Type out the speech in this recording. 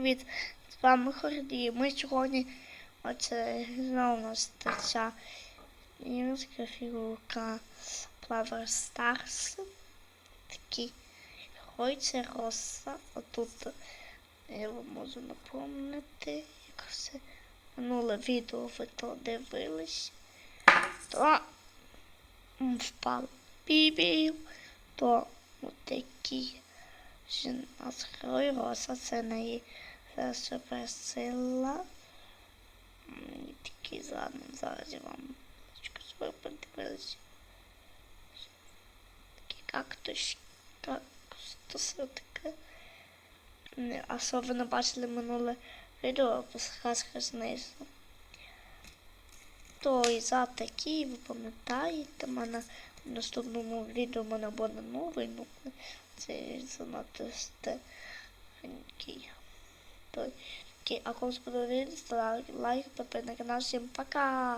привіт! З вами Хорді. Ми сьогодні оце знову у нас ця імська фігурка Flower Stars. Такий герой, це роса. Отут я вам можу напомнити, як все минуле відео ви то дивились. То впав бібів, то отакі. У нас герой Роса, це неї суперсила. Такі задом зараз я вам подивилися. Такі кактус, кактуси таке. Не бачили минуле відео, посказка знизу. То і за такі, ви пам'ятаєте, мене в наступному відео мене буде новий, ну це занадто старенький. Той. Окей, а кому сподобається, лайк, підписуйтесь на канал. Всім пока!